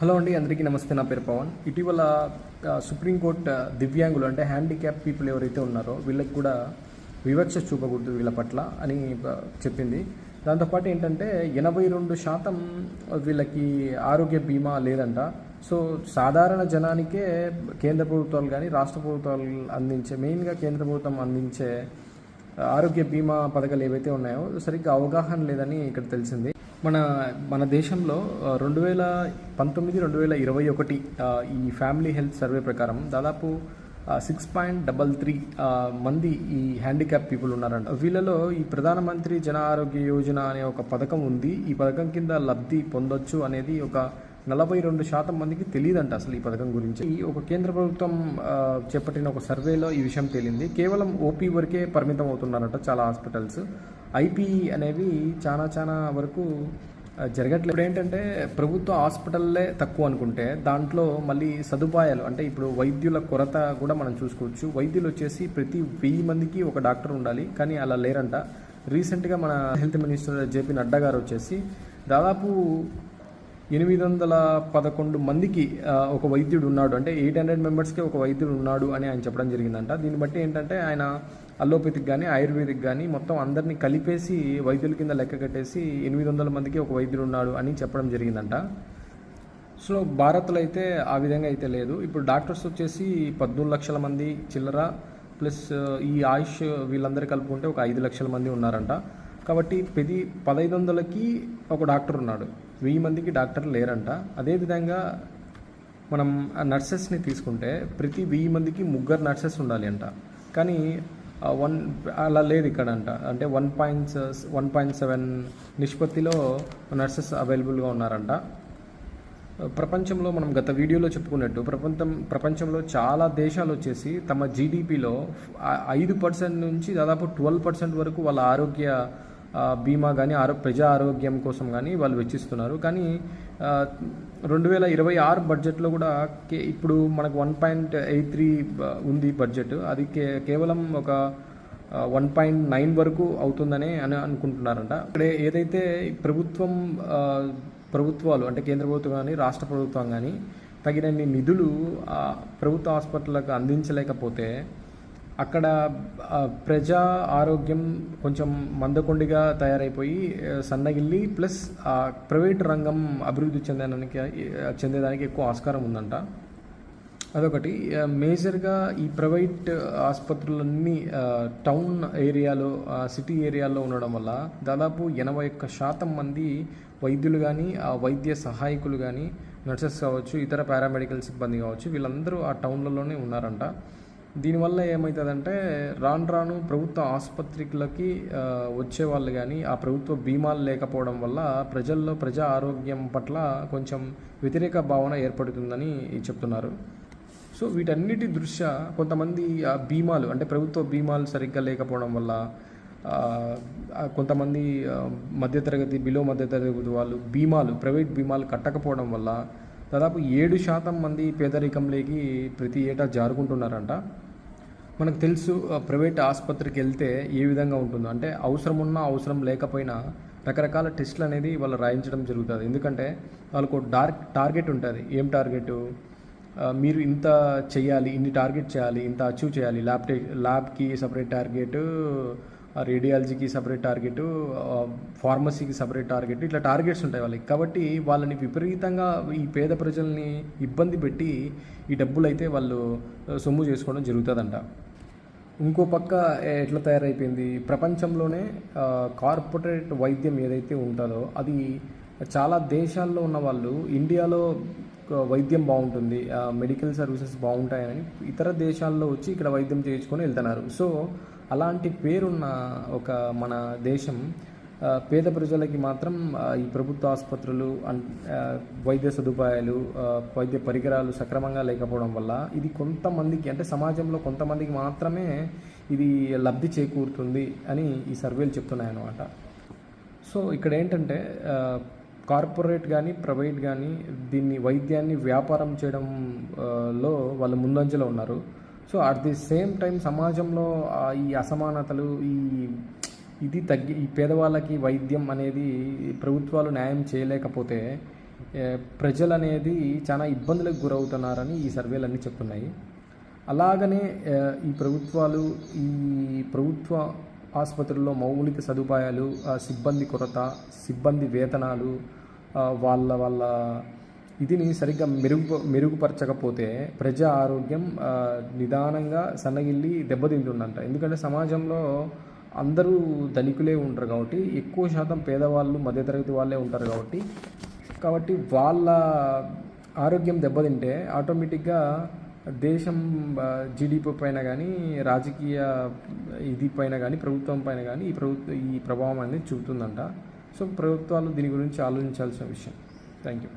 Hello అండి అందరికీ నమస్తే నా పేరు పవన్. ఇటీవల సుప్రీంకోర్టు దివ్యాంగులు అంటే హ్యాండిక్యాప్ పీపుల్ ఎవరైతే ఉన్నారో వీళ్ళకి కూడా వివక్ష చూపకూడదు వీళ్ళ పట్ల అని చెప్పింది. దాంతోపాటు ఏంటంటే ఎనభై రెండు శాతం వీళ్ళకి ఆరోగ్య బీమా లేదంట. సో సాధారణ జనానికే కేంద్ర ప్రభుత్వాలు కానీ రాష్ట్ర ప్రభుత్వాలు అందించే మెయిన్గా కేంద్ర ప్రభుత్వం అందించే ఆరోగ్య బీమా పథకాలు ఏవైతే ఉన్నాయో సరిగ్గా అవగాహన లేదని ఇక్కడ తెలిసింది. మన మన దేశంలో రెండు వేల పంతొమ్మిది రెండు వేల ఇరవై ఒకటి ఈ ఫ్యామిలీ హెల్త్ సర్వే ప్రకారం దాదాపు సిక్స్ పాయింట్ డబల్ త్రీ మంది ఈ హ్యాండిక్యాప్ పీపుల్ ఉన్నారంట. వీళ్ళలో ఈ ప్రధానమంత్రి జన ఆరోగ్య యోజన అనే ఒక పథకం ఉంది. ఈ పథకం కింద లబ్ధి పొందొచ్చు అనేది ఒక నలభై రెండు శాతం మందికి తెలియదంట అసలు ఈ పథకం గురించి. ఈ ఒక కేంద్ర ప్రభుత్వం చేపట్టిన ఒక సర్వేలో ఈ విషయం తేలింది. కేవలం ఓపీ వరకే పరిమితం అవుతున్నారట చాలా హాస్పిటల్స్. ఐపీ అనేవి చాలా చాలా వరకు జరగట్లేదు. ఇప్పుడు ఏంటంటే ప్రభుత్వ హాస్పిటల్లే తక్కువ అనుకుంటే దాంట్లో మళ్ళీ సదుపాయాలు అంటే ఇప్పుడు వైద్యుల కొరత కూడా మనం చూసుకోవచ్చు. వైద్యులు వచ్చేసి ప్రతి వెయ్యి మందికి ఒక డాక్టర్ ఉండాలి కానీ అలా లేరంట. రీసెంట్గా మన హెల్త్ మినిస్టర్ జేపీ నడ్డా గారు వచ్చేసి దాదాపు ఎనిమిది వందల పదకొండు మందికి ఒక వైద్యుడు ఉన్నాడు. అంటే ఎయిట్ హండ్రెడ్ మెంబర్స్కి ఒక వైద్యుడు ఉన్నాడు అని ఆయన చెప్పడం జరిగిందంట. దీన్ని బట్టి ఏంటంటే ఆయన అల్లోపతిక్ కానీ ఆయుర్వేదిక్ కానీ మొత్తం అందరినీ కలిపేసి వైద్యుల కింద లెక్క కట్టేసి ఎనిమిది వందల మందికి ఒక వైద్యుడు ఉన్నాడు అని చెప్పడం జరిగిందంట. సో భారత్లో అయితే ఆ విధంగా అయితే లేదు. ఇప్పుడు డాక్టర్స్ వచ్చేసి పద్మూడు లక్షల మంది చిల్లర ప్లస్ ఈ ఆయుష్ వీళ్ళందరూ కలుపుకుంటే ఒక ఐదు లక్షల మంది ఉన్నారంట. కాబట్టి ప్రతి పదహైదు వందలకి ఒక డాక్టర్ ఉన్నాడు. వెయ్యి మందికి డాక్టర్లు లేరంట. అదేవిధంగా మనం ఆ నర్సెస్ని తీసుకుంటే ప్రతి వెయ్యి మందికి ముగ్గురు నర్సెస్ ఉండాలి అంట. కానీ వన్ అలా లేదు ఇక్కడ అంట అంటే one point one point seven నిష్పత్తిలో నర్సెస్ అవైలబుల్గా ఉన్నారంట. ప్రపంచంలో మనం గత వీడియోలో చెప్పుకున్నట్టు ప్రపంచం ప్రపంచంలో చాలా దేశాలు వచ్చేసి తమ జీడిపిలో ఐదు పర్సెంట్ నుంచి దాదాపు ట్వెల్వ్ పర్సెంట్ వరకు వాళ్ళ ఆరోగ్య బీమా కానీ ఆరో ప్రజా ఆరోగ్యం కోసం కానీ వాళ్ళు వెచ్చిస్తున్నారు. కానీ రెండు వేల ఇరవై ఆరు బడ్జెట్లో కూడా కే ఇప్పుడు మనకు వన్ పాయింట్ ఎయిట్ త్రీ ఉంది బడ్జెట్. అది కే కేవలం ఒక వన్ పాయింట్ నైన్ వరకు అవుతుందని అని అనుకుంటున్నారంట. ఇక్కడ ఏదైతే ప్రభుత్వం ప్రభుత్వాలు అంటే కేంద్ర ప్రభుత్వం కానీ రాష్ట్ర ప్రభుత్వం కానీ తగినన్ని నిధులు ప్రభుత్వ హాస్పిటళ్ళకు అందించలేకపోతే అక్కడ ప్రజా ఆరోగ్యం కొంచెం మందకొండిగా తయారైపోయి సన్నగిల్లి ప్లస్ ఆ, ప్రైవేట్ రంగం అభివృద్ధి చెందడానికి చెందేదానికి ఎక్కువ ఆస్కారం ఉందంట. అదొకటి. మేజర్గా ఈ ప్రైవేట్ ఆసుపత్రులన్నీ టౌన్ ఏరియాలో సిటీ ఏరియాలో ఉండడం వల్ల దాదాపు ఎనభై ఒక్క శాతం మంది వైద్యులు కానీ ఆ వైద్య సహాయకులు కానీ నర్సెస్ కావచ్చు ఇతర పారామెడికల్ సిబ్బంది కావచ్చు వీళ్ళందరూ ఆ టౌన్లలోనే ఉన్నారంట. దీనివల్ల ఏమవుతుందంటే రాను రాను ప్రభుత్వ ఆసుపత్రికలకి వచ్చే వాళ్ళు కానీ ఆ ప్రభుత్వ బీమాలు లేకపోవడం వల్ల ప్రజల్లో ప్రజా ఆరోగ్యం పట్ల కొంచెం వ్యతిరేక భావన ఏర్పడుతుందని చెప్తున్నారు. సో వీటన్నిటి దృష్ట్యా కొంతమంది ఆ బీమాలు అంటే ప్రభుత్వ బీమాలు సరిగ్గా లేకపోవడం వల్ల కొంతమంది మధ్యతరగతి బిలో మధ్యతరగతి వాళ్ళు బీమాలు ప్రైవేట్ బీమాలు కట్టకపోవడం వల్ల దాదాపు ఏడు శాతం మంది పేదరికంలోకి ప్రతి ఏటా జారుకుంటున్నారంట. మనకు తెలుసు ఆ, ప్రైవేట్ ఆసుపత్రికి వెళ్తే ఏ విధంగా ఉంటుందో. అంటే అవసరం ఉన్నా అవసరం లేకపోయినా రకరకాల టెస్టులు అనేది వాళ్ళు రాయించడం జరుగుతుంది. ఎందుకంటే వాళ్ళకు డార్క్ టార్గెట్ ఉంటుంది. ఏం టార్గెట్? మీరు ఇంత చేయాలి ఇన్ని టార్గెట్ చేయాలి ఇంత అచీవ్ చేయాలి. ల్యాబ్ టే ల్యాబ్కి సపరేట్ టార్గెట్? రేడియాలజీకి సపరేట్ టార్గెట్ ఫార్మసీకి సపరేట్ టార్గెట్ ఇట్లా టార్గెట్స్ ఉంటాయి వాళ్ళకి. కాబట్టి వాళ్ళని విపరీతంగా ఈ పేద ప్రజల్ని ఇబ్బంది పెట్టి ఈ డబ్బులు అయితే వాళ్ళు సొమ్ము చేసుకోవడం జరుగుతుందంట. ఇంకో పక్క ఎట్లా తయారైపోయింది? ప్రపంచంలోనే కార్పొరేట్ వైద్యం ఏదైతే ఉంటుందో అది చాలా దేశాల్లో ఉన్న వాళ్ళు ఇండియాలో వైద్యం బాగుంటుంది మెడికల్ సర్వీసెస్ బాగుంటాయని ఇతర దేశాల్లో వచ్చి ఇక్కడ వైద్యం చేయించుకొని వెళ్తున్నారు. సో అలాంటి పేరున్న ఒక మన దేశం పేద ప్రజలకి మాత్రం ఈ ప్రభుత్వ ఆసుపత్రులు అన్- వైద్య సదుపాయాలు వైద్య పరికరాలు సక్రమంగా లేకపోవడం వల్ల ఇది కొంతమందికి అంటే సమాజంలో కొంతమందికి మాత్రమే ఇది లబ్ధి చేకూరుతుంది అని ఈ సర్వేలు చెప్తున్నాయి అన్నమాట సో ఇక్కడ ఏంటంటే కార్పొరేట్ కానీ ప్రైవేట్ కానీ దీన్ని వైద్యాన్ని వ్యాపారం చేయడం లో వాళ్ళు ముందంజలో ఉన్నారు. So at the same time సమాజంలో ఈ అసమానతలు ఈ ఇది తగ్గి ఈ పేదవాళ్ళకి వైద్యం అనేది ప్రభుత్వాలు న్యాయం చేయలేకపోతే ప్రజలు అనేది చాలా ఇబ్బందులకు గురవుతున్నారని ఈ సర్వేలన్నీ చెప్తున్నాయి. అలాగనే ఈ ప్రభుత్వాలు ఈ ప్రభుత్వ ఆసుపత్రుల్లో మౌలిక సదుపాయాలు సిబ్బంది కొరత సిబ్బంది వేతనాలు వాళ్ళ వాళ్ళ ఇదిని సరిగ్గా మెరుగు మెరుగుపరచకపోతే ప్రజా ఆరోగ్యం నిదానంగా సన్నగిల్లి దెబ్బతింటుందంట. ఎందుకంటే సమాజంలో అందరూ ధనికులే ఉంటారు కాబట్టి ఎక్కువ శాతం పేదవాళ్ళు మధ్యతరగతి వాళ్ళే ఉంటారు కాబట్టి. కాబట్టి వాళ్ళ ఆరోగ్యం దెబ్బతింటే ఆటోమేటిక్గా దేశం జీడిపి పైన కానీ రాజకీయ ఇది పైన కానీ ప్రభుత్వం పైన కానీ ఈ ప్రభుత్వ ఈ ప్రభావం అనేది చూపుతుందంట. సో ప్రభుత్వాలు దీని గురించి ఆలోచించాల్సిన విషయం. Thank you.